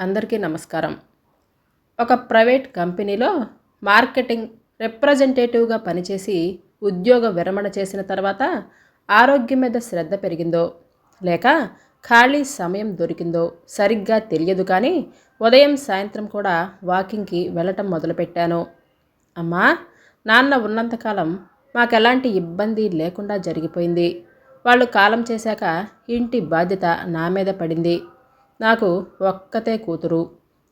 అందరికీ నమస్కారం. ఒక ప్రైవేట్ కంపెనీలో మార్కెటింగ్ రిప్రజెంటేటివ్గా పనిచేసి ఉద్యోగ విరమణ చేసిన తర్వాత ఆరోగ్యం మీద శ్రద్ధ పెరిగిందో లేక ఖాళీ సమయం దొరికిందో సరిగ్గా తెలియదు కానీ ఉదయం సాయంత్రం కూడా వాకింగ్కి వెళ్ళటం మొదలుపెట్టాను. అమ్మా నాన్న ఉన్నంతకాలం మాకెలాంటి ఇబ్బంది లేకుండా జరిగిపోయింది. వాళ్ళు కాలం చేశాక ఇంటి బాధ్యత నా మీద పడింది. నాకు ఒక్కతే కూతురు.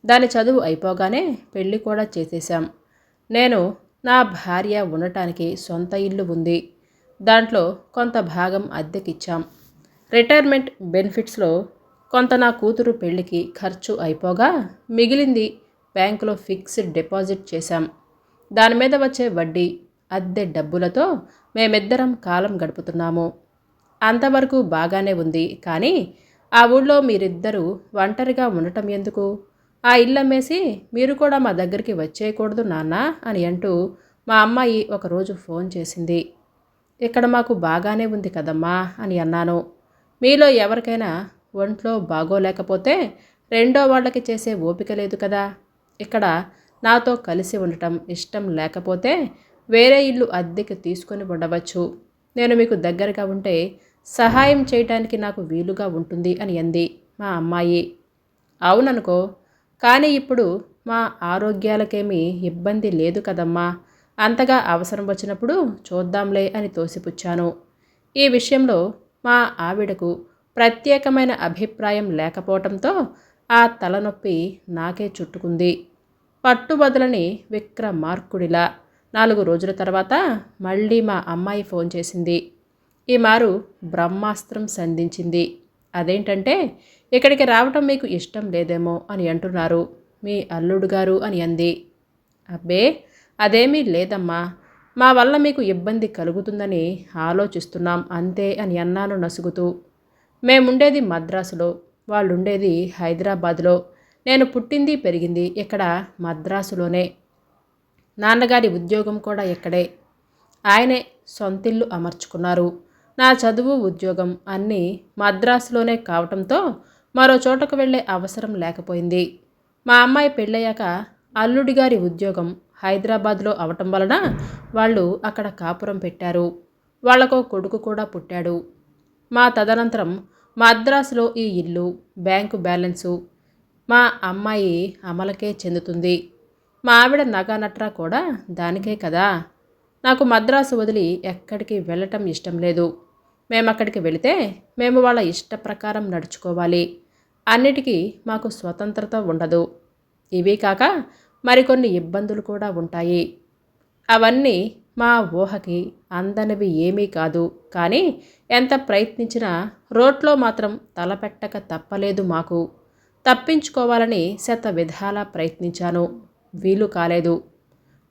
దాని చదువు అయిపోగానే పెళ్ళి కూడా చేసేశాం. నేను నా భార్య ఉండటానికి సొంత ఇల్లు ఉంది. దాంట్లో కొంత భాగం అద్దెకిచ్చాం. రిటైర్మెంట్ బెనిఫిట్స్లో కొంత నా కూతురు పెళ్ళికి ఖర్చు అయిపోగా మిగిలింది బ్యాంకులో ఫిక్స్డ్ డిపాజిట్ చేశాం. దాని మీద వచ్చే వడ్డీ అద్దె డబ్బులతో మేమిద్దరం కాలం గడుపుతున్నాము. అంతవరకు బాగానే ఉంది కానీ ఆ ఊళ్ళో మీరిద్దరూ ఒంటరిగా ఉండటం ఎందుకు? ఆ ఇల్లు అమ్మేసి మీరు కూడా మా దగ్గరికి వచ్చేయకూడదు నాన్న అని అంటూ మా అమ్మాయి ఒకరోజు ఫోన్ చేసింది. ఇక్కడ మాకు బాగానే ఉంది కదమ్మా అని అన్నాను. మీలో ఎవరికైనా ఒంట్లో బాగోలేకపోతే రెండో వాళ్ళకి చేసే ఓపిక లేదు కదా. ఇక్కడ నాతో కలిసి ఉండటం ఇష్టం లేకపోతే వేరే ఇల్లు అద్దెకి తీసుకొని ఉండవచ్చు. నేను మీకు దగ్గరగా ఉంటే సహాయం చేయటానికి నాకు వీలుగా ఉంటుంది అని అంది మా అమ్మాయి. అవుననుకో కానీ ఇప్పుడు మా ఆరోగ్యాలకేమీ ఇబ్బంది లేదు కదమ్మా. అంతగా అవసరం వచ్చినప్పుడు చూద్దాంలే అని తోసిపుచ్చాను. ఈ విషయంలో మా ఆవిడకు ప్రత్యేకమైన అభిప్రాయం లేకపోవటంతో ఆ తలనొప్పి నాకే చుట్టుకుంది. పట్టుబదులని విక్రమార్కుడిలా. నాలుగు రోజుల తర్వాత మళ్ళీ మా అమ్మాయి ఫోన్ చేసింది. ఈ మారు బ్రహ్మాస్త్రం సంధించింది. అదేంటంటే ఇక్కడికి రావటం మీకు ఇష్టం లేదేమో అని అంటున్నారు మీ అల్లుడు గారు అని అంది. అబ్బే అదేమీ లేదమ్మా. మా వల్ల మీకు ఇబ్బంది కలుగుతుందని ఆలోచిస్తున్నాం అంతే అని అన్నాను నసుగుతూ. మేముండేది మద్రాసులో వాళ్ళుండేది హైదరాబాద్లో. నేను పుట్టింది పెరిగింది ఇక్కడ మద్రాసులోనే. నాన్నగారి ఉద్యోగం కూడా ఇక్కడే. ఆయనే సొంతిల్లు అమర్చుకున్నారు. నా చదువు ఉద్యోగం అన్నీ మద్రాసులోనే కావటంతో మరో చోటకు వెళ్ళే అవసరం లేకపోయింది. మా అమ్మాయి పెళ్ళయ్యాక అల్లుడి గారి ఉద్యోగం హైదరాబాద్లో అవటం వలన వాళ్ళు అక్కడ కాపురం పెట్టారు. వాళ్ళకో కొడుకు కూడా పుట్టాడు. మా తదనంతరం మద్రాసులో ఈ ఇల్లు బ్యాంకు బ్యాలెన్సు మా అమ్మాయి అమలకే చెందుతుంది. మా ఆవిడ నగానట్రా కూడా దానికే కదా. నాకు మద్రాసు వదిలి ఎక్కడికి వెళ్ళటం ఇష్టం లేదు. మేము అక్కడికి వెళితే మేము వాళ్ళ ఇష్ట ప్రకారం నడుచుకోవాలి. అన్నిటికీ మాకు స్వతంత్రత ఉండదు. ఇవి కాక మరికొన్ని ఇబ్బందులు కూడా ఉంటాయి. అవన్నీ మా ఊహకి అందనివి ఏమీ కాదు. కానీ ఎంత ప్రయత్నించినా రోడ్లో మాత్రం తలపెట్టక తప్పలేదు మాకు. తప్పించుకోవాలని శత విధాలా ప్రయత్నించాను. వీలు కాలేదు.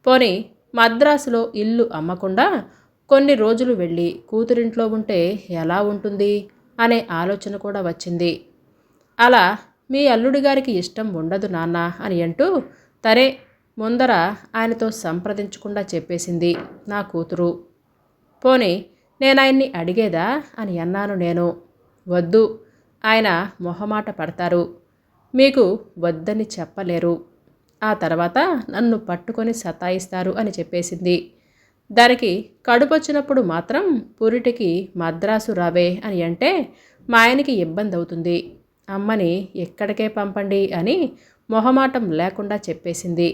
పోని మద్రాసులో ఇల్లు అమ్మకుండా కొన్ని రోజులు వెళ్ళి కూతురింట్లో ఉంటే ఎలా ఉంటుంది అనే ఆలోచన కూడా వచ్చింది. అలా మీ అల్లుడి గారికి ఇష్టం ఉండదు నాన్న అని అంటూ తరే ముందర ఆయనతో సంప్రదించకుండా చెప్పేసింది నా కూతురు. పోని నేను ఆయన్ని అడిగేదా అని అన్నాను నేను. వద్దు ఆయన మొహమాట పడతారు. మీకు వద్దని చెప్పలేరు. ఆ తర్వాత నన్ను పట్టుకొని సతాయిస్తారు అని చెప్పేసింది. దానికి కడుపొచ్చినప్పుడు మాత్రం పురిటికి మద్రాసు రావే అని అంటే మా ఆయనకి ఇబ్బంది అవుతుంది. అమ్మని ఎక్కడికే పంపండి అని మొహమాటం లేకుండా చెప్పేసింది.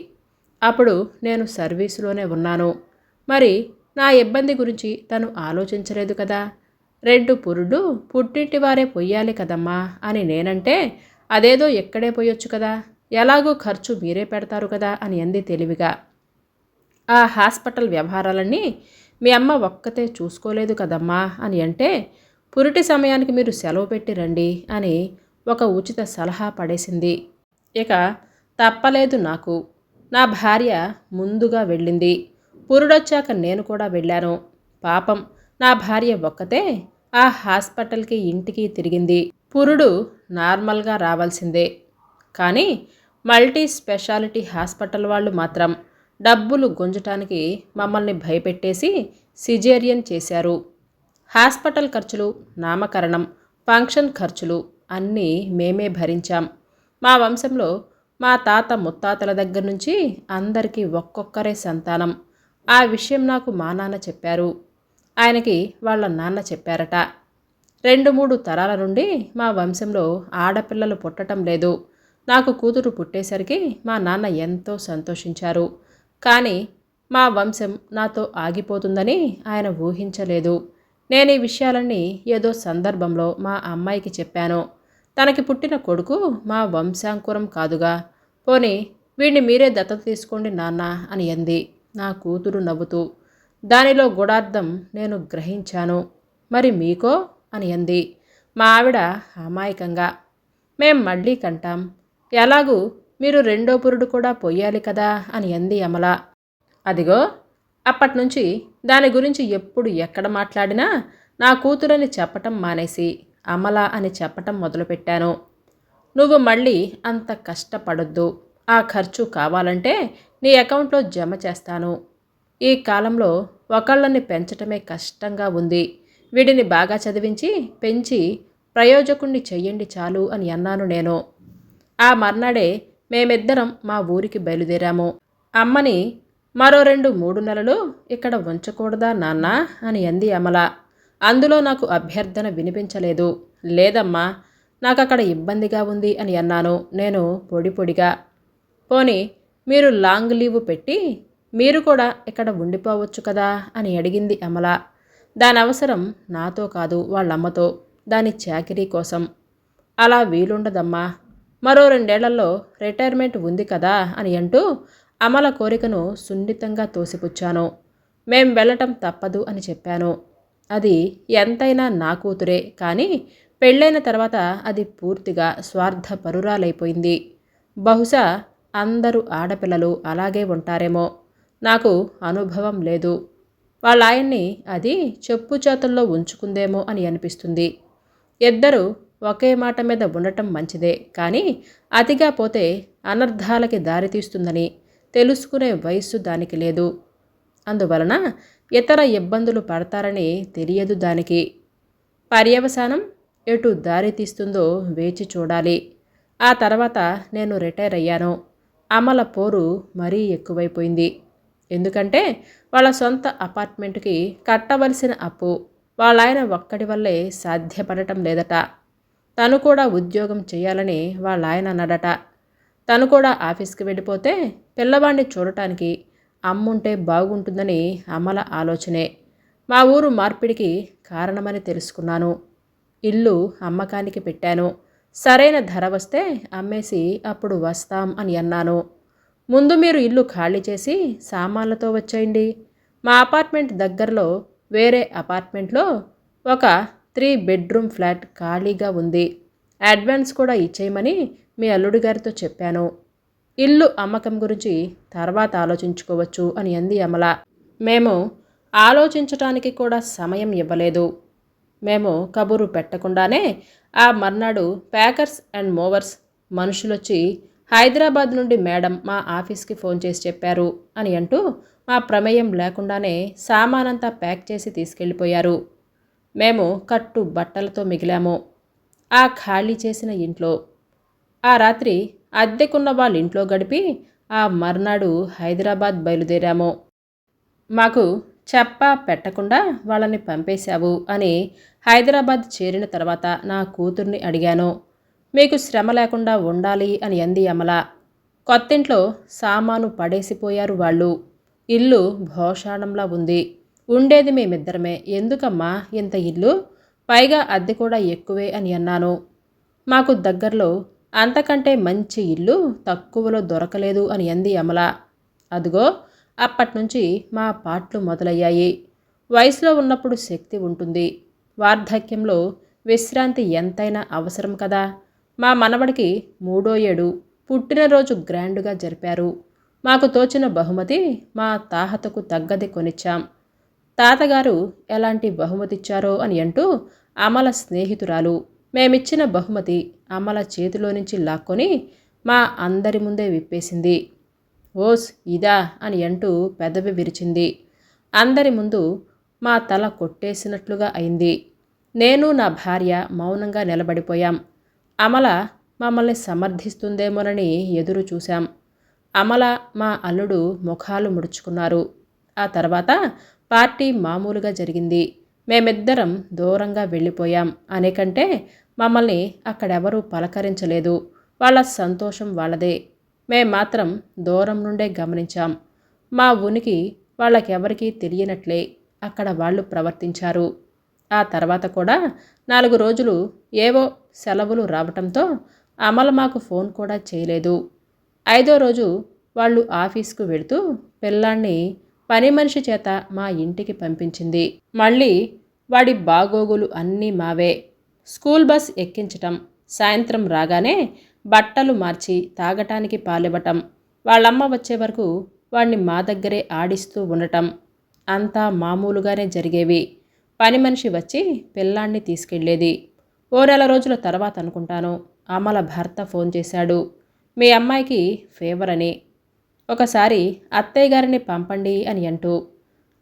అప్పుడు నేను సర్వీసులోనే ఉన్నాను. మరి నా ఇబ్బంది గురించి తను ఆలోచించలేదు కదా. రెండు పురుడు పుట్టింటి వారే పొయ్యాలి కదమ్మా అని నేనంటే అదేదో ఎక్కడే పోయొచ్చు కదా. ఎలాగో ఖర్చు మీరే పెడతారు కదా అని అంది తెలివిగా. ఆ హాస్పిటల్ వ్యవహారాలన్నీ మీ అమ్మ ఒక్కతే చూసుకోలేదు కదమ్మా అని అంటే పురిటి సమయానికి మీరు సెలవు పెట్టి రండి అని ఒక ఉచిత సలహా పడేసింది. ఇక తప్పలేదు నాకు. నా భార్య ముందుగా వెళ్ళింది. పురుడొచ్చాక నేను కూడా వెళ్ళాను. పాపం నా భార్య ఒక్కతే ఆ హాస్పిటల్కి ఇంటికి తిరిగింది. పురుడు నార్మల్గా రావాల్సిందే. కానీ మల్టీ స్పెషాలిటీ హాస్పిటల్ వాళ్ళు మాత్రం డబ్బులు గుంజటానికి మమ్మల్ని భయపెట్టేసి సిజేరియన్ చేశారు. హాస్పిటల్ ఖర్చులు నామకరణం ఫంక్షన్ ఖర్చులు అన్నీ మేమే భరించాం. మా వంశంలో మా తాత ముత్తాతల దగ్గర నుంచి అందరికీ ఒక్కొక్కరే సంతానం. ఆ విషయం నాకు మా నాన్న చెప్పారు. ఆయనకి వాళ్ళ నాన్న చెప్పారట. రెండు మూడు తరాల నుండి మా వంశంలో ఆడపిల్లలు పుట్టడం లేదు. నాకు కూతురు పుట్టేసరికి మా నాన్న ఎంతో సంతోషించారు. కానీ మా వంశం నాతో ఆగిపోతుందని ఆయన ఊహించలేదు. నేను ఈ విషయాలన్నీ ఏదో సందర్భంలో మా అమ్మాయికి చెప్పాను. తనకి పుట్టిన కొడుకు మా వంశాంకురం కాదుగా. పోనీ వీడిని మీరే దత్తత తీసుకోండి నాన్న అని అంది. నా కూతురు నవ్వుతూ దానిలో గుడార్థం నేను గ్రహించాను. మరి మీకో? అని అంది. మా ఆవిడ అమాయకంగా మేం మళ్ళీ కంటాం. ఎలాగూ మీరు రెండో పురుడు కూడా పొయ్యాలి కదా అని అంది అమల. అదిగో అప్పట్నుంచి దాని గురించి ఎప్పుడు ఎక్కడ మాట్లాడినా నా కూతురని చెప్పటం మానేసి అమల అని చెప్పటం మొదలుపెట్టాను. నువ్వు మళ్ళీ అంత కష్టపడొద్దు. ఆ ఖర్చు కావాలంటే నీ అకౌంట్లో జమ చేస్తాను. ఈ కాలంలో ఒకళ్ళని పెంచటమే కష్టంగా ఉంది. వీడిని బాగా చదివించి పెంచి ప్రయోజకుణ్ణి చెయ్యండి చాలు అని అన్నాను నేను. ఆ మర్నాడే మేమిద్దరం మా ఊరికి బయలుదేరాము. అమ్మని మరో రెండు మూడు నెలలు ఇక్కడ ఉంచకూడదా నాన్న? అని అంది అమల. అందులో నాకు అభ్యర్థన వినిపించలేదు. లేదమ్మా నాకు అక్కడ ఇబ్బందిగా ఉంది అని అన్నాను. నేను పొడి పొడిగా. పోనీ మీరు లాంగ్ లీవ్ పెట్టి మీరు కూడా ఇక్కడ ఉండిపోవచ్చు కదా అని అడిగింది అమల. దాని అవసరం నాతో కాదు వాళ్ళమ్మతో దాని చాకిరీ కోసం. అలా వీలుండదమ్మా మరో రెండేళ్ళలో రిటైర్మెంట్ ఉంది కదా అని అంటూ అమల కోరికను సున్నితంగా తోసిపుచ్చాను. మేం వెళ్ళటం తప్పదు అని చెప్పాను. అది ఎంతైనా నా కూతురే కానీ పెళ్ళైన తర్వాత అది పూర్తిగా స్వార్థపరురాలైపోయింది. బహుశా అందరూ ఆడపిల్లలు అలాగే ఉంటారేమో. నాకు అనుభవం లేదు. వాళ్ళ ఆయన్ని అది చెప్పు చేతుల్లో ఉంచుకుందేమో అని అనిపిస్తుంది. ఇద్దరు ఒకే మాట మీద ఉండటం మంచిదే. కానీ అతిగా పోతే అనర్థాలకి దారితీస్తుందని తెలుసుకునే వయస్సు దానికి లేదు. అందువలన ఇతర ఇబ్బందులు పడతారని తెలియదు దానికి. పర్యవసానం ఎటు దారితీస్తుందో వేచి చూడాలి. ఆ తర్వాత నేను రిటైర్ అయ్యాను. అమల పోరు మరీ ఎక్కువైపోయింది. ఎందుకంటే వాళ్ళ సొంత అపార్ట్మెంట్కి కట్టవలసిన అప్పు వాళ్ళ ఆయన ఒక్కడి వల్లే సాధ్యపడటం లేదట. తను కూడా ఉద్యోగం చేయాలని వాళ్ళ ఆయన అన్నాడట. తను కూడా ఆఫీస్కి వెళ్ళిపోతే పిల్లవాడిని చూడటానికి అమ్ముంటే బాగుంటుందని అమల ఆలోచనే. మా ఊరు మార్పిడికి కారణమని తెలుసుకున్నాను. ఇల్లు అమ్మకానికి పెట్టాను. సరైన ధర వస్తే అమ్మేసి అప్పుడు వస్తాం అని అన్నాను. ముందు మీరు ఇల్లు ఖాళీ చేసి సామాన్లతో వచ్చేయండి. మా అపార్ట్మెంట్ దగ్గరలో వేరే అపార్ట్మెంట్లో ఒక త్రీ బెడ్రూమ్ ఫ్లాట్ ఖాళీగా ఉంది. అడ్వాన్స్ కూడా ఇచ్చేయమని మీ అల్లుడి గారితో చెప్పాను. ఇల్లు అమ్మకం గురించి తర్వాత ఆలోచించుకోవచ్చు అని అంది అమల. మేము ఆలోచించటానికి కూడా సమయం ఇవ్వలేదు. మేము కబురు పెట్టకుండానే ఆ మర్నాడు ప్యాకర్స్ అండ్ మోవర్స్ మనుషులొచ్చి హైదరాబాద్ నుండి మేడం మా ఆఫీస్కి ఫోన్ చేసి చెప్పారు అని అంటూ మా ప్రమేయం లేకుండానే సామానంతా ప్యాక్ చేసి తీసుకెళ్ళిపోయారు. మేము కట్టు బట్టలతో మిగిలాము. ఆ ఖాళీ చేసిన ఇంట్లో ఆ రాత్రి అద్దెకున్న వాళ్ళ ఇంట్లో గడిపి ఆ మర్నాడు హైదరాబాద్ బయలుదేరాము. మాకు చెప్ప పెట్టకుండా వాళ్ళని పంపేశావు అని హైదరాబాద్ చేరిన తర్వాత నా కూతుర్ని అడిగాను. మీకు శ్రమ లేకుండా ఉండాలి అని అంది అమల. కొత్తింట్లో సామాను పడేసిపోయారు వాళ్ళు. ఇల్లు భోషాణంలా ఉంది. ఉండేది మేమిద్దరమే. ఎందుకమ్మా? ఇంత ఇల్లు? పైగా అద్దె కూడా ఎక్కువే అని అన్నాను. మాకు దగ్గరలో అంతకంటే మంచి ఇల్లు తక్కువలో దొరకలేదు అని అంది అమల. అదిగో అప్పట్నుంచి మా పాటలు మొదలయ్యాయి. వయసులో ఉన్నప్పుడు శక్తి ఉంటుంది. వార్ధక్యంలో విశ్రాంతి ఎంతైనా అవసరం కదా. మా మనవడికి మూడో ఏడు పుట్టినరోజు గ్రాండ్గా జరిపారు. మాకు తోచిన బహుమతి మా తాహతకు తగ్గది కొనిచ్చాం. తాతగారు ఎలాంటి బహుమతిచ్చారో అని అంటూ అమల స్నేహితురాలు మేమిచ్చిన బహుమతి అమల చేతిలో నుంచి లాక్కొని మా అందరి ముందే విప్పేసింది. ఓస్ ఇదా అని అంటూ పెదవి విరిచింది. అందరి ముందు మా తల కొట్టేసినట్లుగా అయింది. నేను నా భార్య మౌనంగా నిలబడిపోయాం. అమల మమ్మల్ని సమర్థిస్తుందేమోనని ఎదురు చూశాం. అమల మా అల్లుడు ముఖాలు ముడుచుకున్నారు. ఆ తర్వాత పార్టీ మామూలుగా జరిగింది. మేమిద్దరం దూరంగా వెళ్ళిపోయాం. అనేకంటే మమ్మల్ని అక్కడెవరూ పలకరించలేదు. వాళ్ళ సంతోషం వాళ్ళదే. మేం మాత్రం దూరం నుండే గమనించాం. మా ఉనికి వాళ్ళకెవరికీ తెలియనట్లే అక్కడ వాళ్ళు ప్రవర్తించారు. ఆ తర్వాత కూడా నాలుగు రోజులు ఏవో సెలవులు రావటంతో అమల మాకు ఫోన్ కూడా చేయలేదు. ఐదో రోజు వాళ్ళు ఆఫీస్కు వెళుతూ పిల్లాన్ని పని మనిషి చేత మా ఇంటికి పంపించింది. మళ్ళీ వాడి బాగోగులు అన్నీ మావే. స్కూల్ బస్ ఎక్కించటం సాయంత్రం రాగానే బట్టలు మార్చి తాగటానికి పాలివ్వటం వాళ్ళమ్మ వచ్చే వరకు వాణ్ణి మా దగ్గరే ఆడిస్తూ ఉండటం అంతా మామూలుగానే జరిగేవి. పని మనిషి వచ్చి పిల్లాన్ని తీసుకెళ్ళేది ఓ నెల రోజుల తర్వాత అనుకుంటాను అమల భర్త ఫోన్ చేశాడు. మీ అమ్మాయికి ఫేవర్ అని. ఒకసారి అత్తయ్య గారిని పంపండి అని అంటూ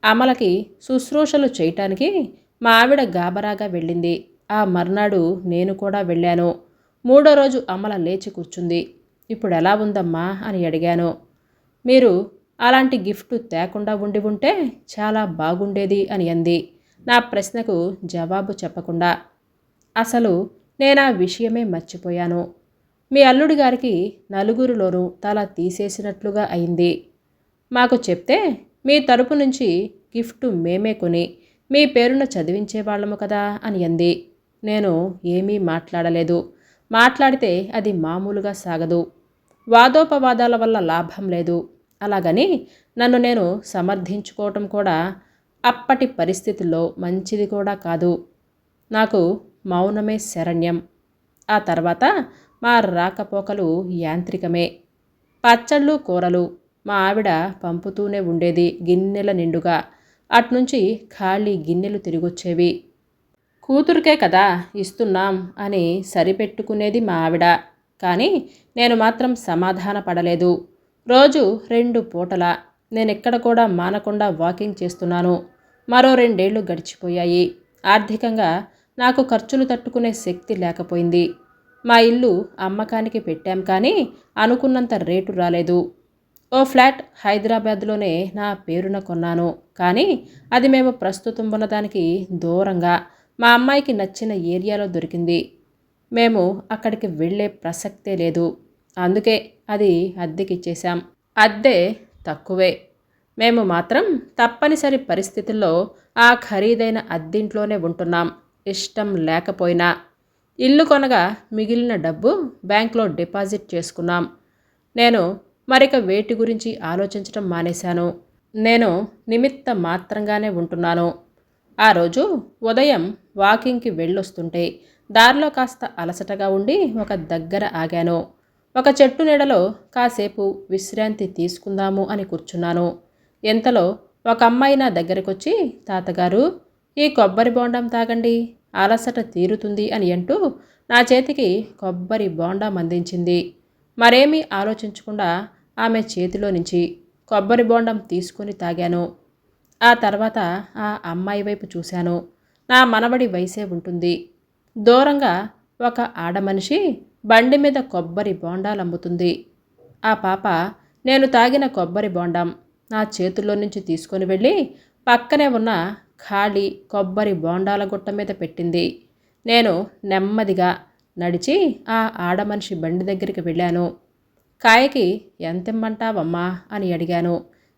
అమలకి శుశ్రూషలు చేయటానికి మా ఆవిడ గాబరాగా వెళ్ళింది. ఆ మర్నాడు నేను కూడా వెళ్ళాను. మూడో రోజు అమల లేచి కూర్చుంది. ఇప్పుడు ఎలా ఉందమ్మా అని అడిగాను. మీరు అలాంటి గిఫ్ట్ తేకుండా ఉండి ఉంటే చాలా బాగుండేది అని అంది. నా ప్రశ్నకు జవాబు చెప్పకుండా. అసలు నేను ఆ విషయమే మర్చిపోయాను. మీ అల్లుడి గారికి నలుగురిలోనూ తల తీసేసినట్లుగా అయింది. మాకు చెప్తే మీ తరపు నుంచి గిఫ్ట్ మేమే కొని మీ పేరున చదివించేవాళ్ళము కదా అని అంది. నేను ఏమీ మాట్లాడలేదు. మాట్లాడితే అది మామూలుగా సాగదు. వాదోపవాదాల వల్ల లాభం లేదు. అలాగని నన్ను నేను సమర్థించుకోవటం కూడా అప్పటి పరిస్థితుల్లో మంచిది కూడా కాదు. నాకు మౌనమే శరణ్యం. ఆ తర్వాత మా రాకపోకలు యాంత్రికమే. పచ్చళ్ళు కూరలు మా ఆవిడ పంపుతూనే ఉండేది గిన్నెల నిండుగా. అట్నుంచి ఖాళీ గిన్నెలు తిరిగొచ్చేవి. కూతురికే కదా ఇస్తున్నాం అని సరిపెట్టుకునేది మా ఆవిడ. కానీ నేను మాత్రం సమాధాన పడలేదు. రోజు రెండు పూటల నేనెక్కడ కూడా మానకుండా వాకింగ్ చేస్తున్నాను. మరో రెండేళ్ళు గడిచిపోయాయి. ఆర్థికంగా నాకు ఖర్చులు తట్టుకునే శక్తి లేకపోయింది. మా ఇల్లు అమ్మకానికి పెట్టాం కానీ అనుకున్నంత రేటు రాలేదు. ఓ ఫ్లాట్ హైదరాబాద్లోనే నా పేరున కొన్నాను. కానీ అది మేము ప్రస్తుతం ఉన్నదానికి దూరంగా మా అమ్మాయికి నచ్చిన ఏరియాలో దొరికింది. మేము అక్కడికి వెళ్ళే ప్రసక్తే లేదు. అందుకే అది అద్దెకిచ్చేశాం. అద్దె తక్కువే. మేము మాత్రం తప్పనిసరి పరిస్థితుల్లో ఆ ఖరీదైన అద్దింట్లోనే ఉంటున్నాం. ఇష్టం లేకపోయినా. ఇల్లు కొనగా మిగిలిన డబ్బు బ్యాంక్లో డిపాజిట్ చేసుకున్నాం. నేను మరిక వేటి గురించి ఆలోచించడం మానేశాను. నేను నిమిత్త మాత్రంగానే ఉంటున్నాను. ఆ రోజు ఉదయం వాకింగ్కి వెళ్ళొస్తుంటే దారిలో కాస్త అలసటగా ఉండి ఒక దగ్గర ఆగాను. ఒక చెట్టు నీడలో కాసేపు విశ్రాంతి తీసుకుందాము అని కూర్చున్నాను. ఎంతలో ఒక అమ్మాయి నా దగ్గరకొచ్చి తాతగారు ఈ కొబ్బరి బోండం తాగండి. అలసట తీరుతుంది అని అంటూ నా చేతికి కొబ్బరి బోండం అందించింది మరేమీ ఆలోచించకుండా ఆమె చేతిలో నుంచి కొబ్బరి బోండం తీసుకుని తాగాను. ఆ తర్వాత ఆ అమ్మాయి వైపు చూశాను. నా మనవడి వయసే ఉంటుంది. దూరంగా ఒక ఆడమనిషి బండి మీద కొబ్బరి బోండాలు అమ్ముతుంది ఆ పాప నేను తాగిన కొబ్బరి బోండం నా చేతుల్లో నుంచి తీసుకొని వెళ్ళి పక్కనే ఉన్న ఖాళీ కొబ్బరి బోండాల గుట్ట మీద పెట్టింది. నేను నెమ్మదిగా నడిచి ఆ ఆడమనిషి బండి దగ్గరికి వెళ్ళాను. కాయకి ఎంతిమ్మంటావమ్మా అని అడిగాను.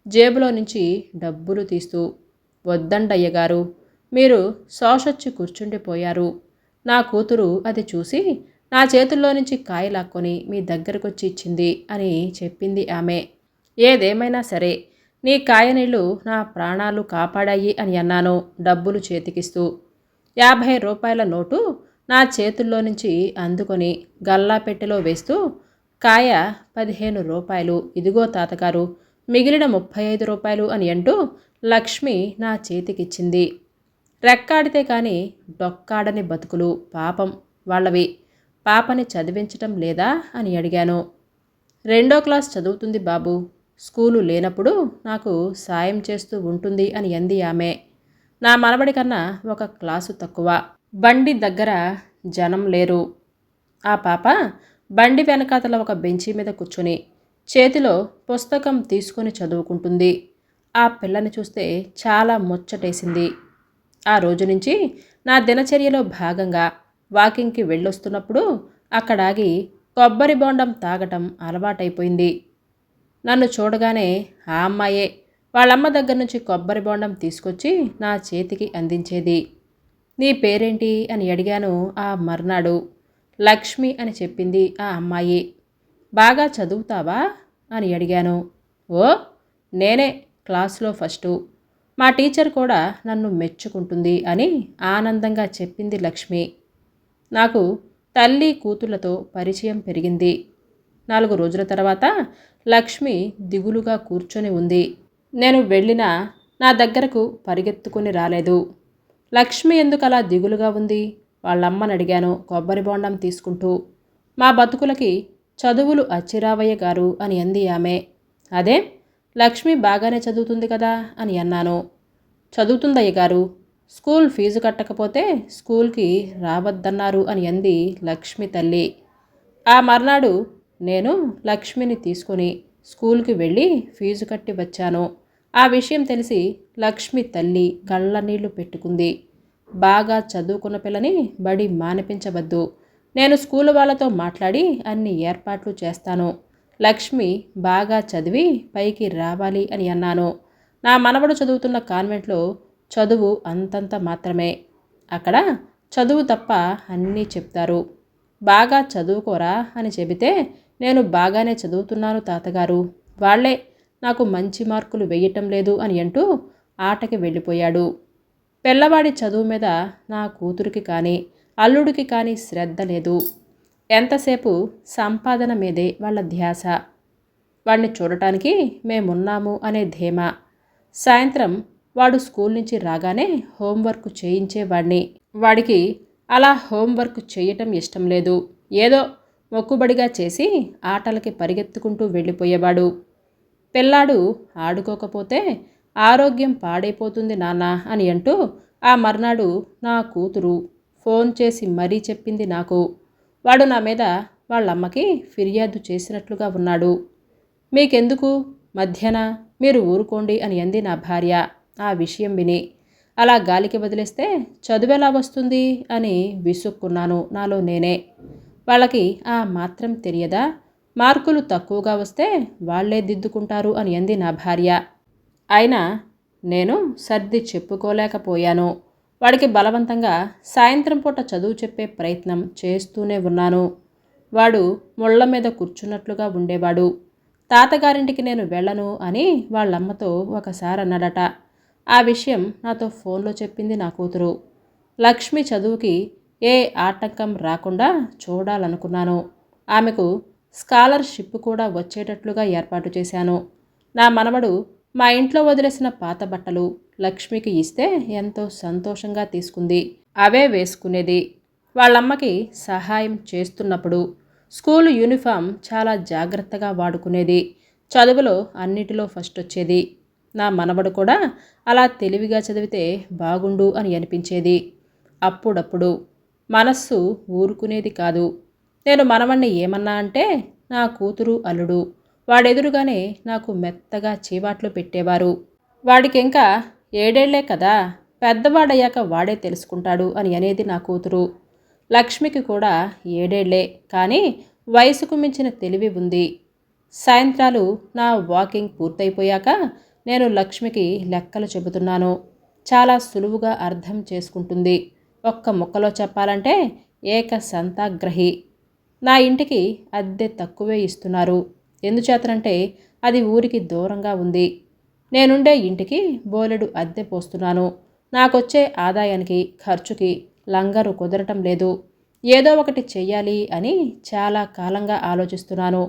జేబులో నుంచి డబ్బులు తీస్తూ వద్దండయ్య గారు మీరు శోషొచ్చి కూర్చుండిపోయారు. నా కూతురు అది చూసి నా చేతుల్లో నుంచి కాయ లాక్కొని మీ దగ్గరకొచ్చి ఇచ్చింది అని చెప్పింది ఆమె. ఏదేమైనా సరే నీ కాయనీళ్ళు నా ప్రాణాలు కాపాడాయి అని అన్నాను డబ్బులు చేతికిస్తూ. యాభై రూపాయల నోటు నా చేతుల్లో నుంచి అందుకొని గల్లా పెట్టెలో వేస్తూ కాయ పదిహేను రూపాయలు ఇదిగో తాతగారు మిగిలిన ముప్పై ఐదు రూపాయలు అని అంటూ లక్ష్మి నా చేతికిచ్చింది. రెక్కాడితే కానీ డొక్కాడని బతుకులు పాపం వాళ్ళవి. పాపని చదివించటం లేదా అని అడిగాను. రెండో క్లాస్ చదువుతుంది బాబు. స్కూలు లేనప్పుడు నాకు సాయం చేస్తూ ఉంటుంది అని అంది ఆమె. నా మనవడి కన్నా ఒక క్లాసు తక్కువ. బండి దగ్గర జనం లేరు. ఆ పాప బండి వెనకాతల ఒక బెంచి మీద కూర్చొని చేతిలో పుస్తకం తీసుకొని చదువుకుంటుంది. ఆ పిల్లని చూస్తే చాలా ముచ్చటేసింది. ఆ రోజు నుంచి నా దినచర్యలో భాగంగా వాకింగ్కి వెళ్ళొస్తున్నప్పుడు అక్కడాగి కొబ్బరి బోండం తాగటం అలవాటైపోయింది. నన్ను చూడగానే ఆ అమ్మాయే వాళ్ళమ్మ దగ్గర నుంచి కొబ్బరి బోండం తీసుకొచ్చి నా చేతికి అందించేది. నీ పేరేంటి? అని అడిగాను ఆ మర్నాడు. లక్ష్మి అని చెప్పింది ఆ అమ్మాయి. బాగా చదువుతావా? అని అడిగాను. ఓ నేనే క్లాస్లో ఫస్టు. మా టీచర్ కూడా నన్ను మెచ్చుకుంటుంది అని ఆనందంగా చెప్పింది లక్ష్మి. నాకు తల్లి కూతుళ్ళతో పరిచయం పెరిగింది. నాలుగు రోజుల తర్వాత లక్ష్మి దిగులుగా కూర్చొని ఉంది. నేను వెళ్ళినా నా దగ్గరకు పరిగెత్తుకుని రాలేదు. లక్ష్మి ఎందుకు అలా దిగులుగా ఉంది? వాళ్ళమ్మని అడిగాను కొబ్బరి బోండం తీసుకుంటూ. మా బతుకులకి చదువులు అచ్చిరావయ్య గారు అని అంది ఆమె. అదే లక్ష్మి బాగానే చదువుతుంది కదా అని అన్నాను. చదువుతుందయ్య గారు స్కూల్ ఫీజు కట్టకపోతే స్కూల్కి రావద్దన్నారు అని అంది లక్ష్మి తల్లి. ఆ మర్నాడు నేను లక్ష్మిని తీసుకొని స్కూల్కి వెళ్ళి ఫీజు కట్టి వచ్చాను. ఆ విషయం తెలిసి లక్ష్మి తల్లి కళ్ళ నీళ్ళు పెట్టుకుంది. బాగా చదువుకున్న పిల్లని బడి మానిపించవద్దు. నేను స్కూల్ వాళ్ళతో మాట్లాడి అన్ని ఏర్పాట్లు చేస్తాను. లక్ష్మి బాగా చదివి పైకి రావాలి అని అన్నాను. నా మనవడు చదువుతున్న కాన్వెంట్లో చదువు అంతంత మాత్రమే. అక్కడ చదువు తప్ప అన్నీ చెప్తారు. బాగా చదువుకోరా అని చెబితే నేను బాగానే చదువుతున్నాను తాతగారు. వాళ్ళే నాకు మంచి మార్కులు వేయటం లేదు అని అంటూ ఆటకి వెళ్ళిపోయాడు. పిల్లవాడి చదువు మీద నా కూతురికి కానీ అల్లుడికి కానీ శ్రద్ధ లేదు. ఎంతసేపు సంపాదన మీదే వాళ్ళ ధ్యాస. వాడిని చూడటానికి మేమున్నాము అనే ధీమా. సాయంత్రం వాడు స్కూల్ నుంచి రాగానే హోంవర్క్ చేయించేవాడిని వాడికి అలా హోంవర్క్ చేయటం ఇష్టం లేదు. ఏదో మొక్కుబడిగా చేసి ఆటలకి పరిగెత్తుకుంటూ వెళ్ళిపోయేవాడు. పిల్లాడు ఆడుకోకపోతే ఆరోగ్యం పాడైపోతుంది నాన్న అని అంటూ ఆ మర్నాడు నా కూతురు ఫోన్ చేసి మరీ చెప్పింది నాకు. వాడు నా మీద వాళ్ళమ్మకి ఫిర్యాదు చేసినట్లుగా ఉన్నాడు. మీకెందుకు? మధ్యాహ్న మీరు ఊరుకోండి అని అంది నా భార్య. ఆ విషయం విని అలా గాలికి వదిలేస్తే చదువెలా వస్తుంది అని విసుక్కున్నాను. నాలో నేనే. వాళ్ళకి ఆ మాత్రం తెలియదా? మార్కులు తక్కువగా వస్తే వాళ్ళే దిద్దుకుంటారు అని అంది నా భార్య. అయినా నేను సర్ది చెప్పుకోలేకపోయాను. వాడికి బలవంతంగా సాయంత్రం పూట చదువు చెప్పే ప్రయత్నం చేస్తూనే ఉన్నాను. వాడు ముళ్ళ మీద కూర్చున్నట్లుగా ఉండేవాడు. తాతగారింటికి నేను వెళ్ళను అని వాళ్ళమ్మతో ఒకసారి అన్నాడట. ఆ విషయం నాతో ఫోన్లో చెప్పింది నా కూతురు. లక్ష్మి చదువుకి ఏ ఆటంకం రాకుండా చూడాలనుకున్నాను. ఆమెకు స్కాలర్షిప్ కూడా వచ్చేటట్లుగా ఏర్పాటు చేశాను. నా మనవడు మా ఇంట్లో వదిలేసిన పాత బట్టలు లక్ష్మికి ఇస్తే ఎంతో సంతోషంగా తీసుకుంది. అవే వేసుకునేది. వాళ్ళమ్మకి సహాయం చేస్తున్నప్పుడు స్కూల్ యూనిఫామ్ చాలా జాగ్రత్తగా వాడుకునేది. చదువులో అన్నిటిలో ఫస్ట్ వచ్చేది. నా మనవడు కూడా అలా తెలివిగా చదివితే బాగుండు అని అనిపించేది. అప్పుడప్పుడు మనస్సు ఊరుకునేది కాదు. నేను మనవణ్ణి ఏమన్నా అంటే నా కూతురు అల్లుడు. వాడెదురుగానే నాకు మెత్తగా చీవాట్లు పెట్టేవారు. వాడికి ఇంకా ఏడేళ్ళే కదా పెద్దవాడయ్యాక వాడే తెలుసుకుంటాడు అని అనేది నా కూతురు. లక్ష్మికి కూడా ఏడేళ్ళే కానీ వయసుకు మించిన తెలివి ఉంది. సాయంత్రాలు నా వాకింగ్ పూర్తయిపోయాక నేను లక్ష్మికి లెక్కలు చెబుతున్నాను. చాలా సులువుగా అర్థం చేసుకుంటుంది. ఒక్క ముక్కలో చెప్పాలంటే ఏక సంతాగ్రహి నా ఇంటికి అద్దె తక్కువే ఇస్తున్నారు. ఎందుచేతనంటే అది ఊరికి దూరంగా ఉంది. నేనుండే ఇంటికి బోలెడు అద్దె పోస్తున్నాను. నాకొచ్చే ఆదాయానికి ఖర్చుకి లంగరు కుదరటం లేదు. ఏదో ఒకటి చెయ్యాలి అని చాలా కాలంగా ఆలోచిస్తున్నాను.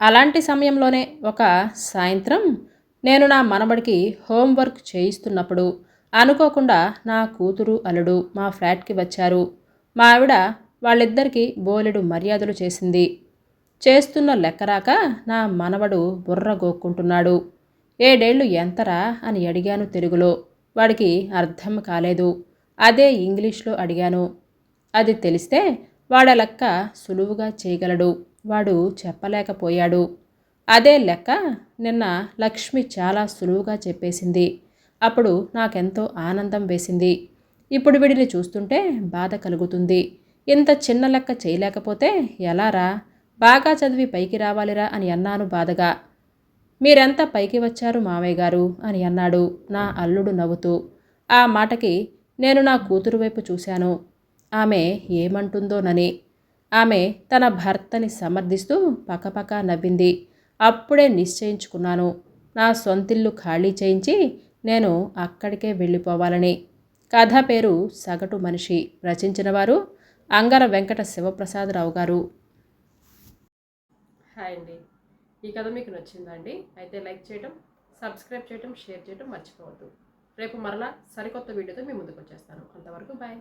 అలాంటి సమయంలోనే ఒక సాయంత్రం నేను నా మనబడికి హోంవర్క్ చేయిస్తున్నప్పుడు అనుకోకుండా నా కూతురు అల్లుడు మా ఫ్లాట్కి వచ్చారు. మా ఆవిడ వాళ్ళిద్దరికీ బోలెడు మర్యాదలు చేసింది. చేస్తున్న లెక్కరాక నా మనవడు బుర్ర గోక్కుంటున్నాడు. ఏడేళ్ళు ఎంతరా అని అడిగాను తెలుగులో. వాడికి అర్థం కాలేదు. అదే ఇంగ్లీష్లో అడిగాను. అది తెలిస్తే వాడ లెక్క సులువుగా చేయగలడు. వాడు చెప్పలేకపోయాడు. అదే లెక్క నిన్న లక్ష్మి చాలా సులువుగా చెప్పేసింది. అప్పుడు నాకెంతో ఆనందం వేసింది. ఇప్పుడు వీడిని చూస్తుంటే బాధ కలుగుతుంది. ఇంత చిన్న లెక్క చేయలేకపోతే ఎలారా? బాగా చదివి పైకి రావాలిరా అని అన్నాను బాధగా. మీరెంత పైకి వచ్చారు మామయ్య గారు? అని అన్నాడు నా అల్లుడు నవ్వుతూ. ఆ మాటకి నేను నా కూతురు వైపు చూశాను. ఆమె ఏమంటుందోనని. ఆమె తన భర్తని సమర్థిస్తూ పకపక నవ్వింది. అప్పుడే నిశ్చయించుకున్నాను. నా సొంతిల్లు ఖాళీ చేయించి నేను అక్కడికే వెళ్ళిపోవాలని. కథ పేరు సగటు మనిషి. రచించిన వారు అంగర వెంకట శివప్రసాదరావు గారు. హాయ్ అండి. ఈ కథ మీకు నచ్చిందా అండి? అయితే లైక్ చేయడం సబ్స్క్రైబ్ చేయడం షేర్ చేయడం మర్చిపోవద్దు. రేపు మరలా సరికొత్త వీడియోతో మీ ముందుకు వచ్చేస్తాను. అంతవరకు బాయ్.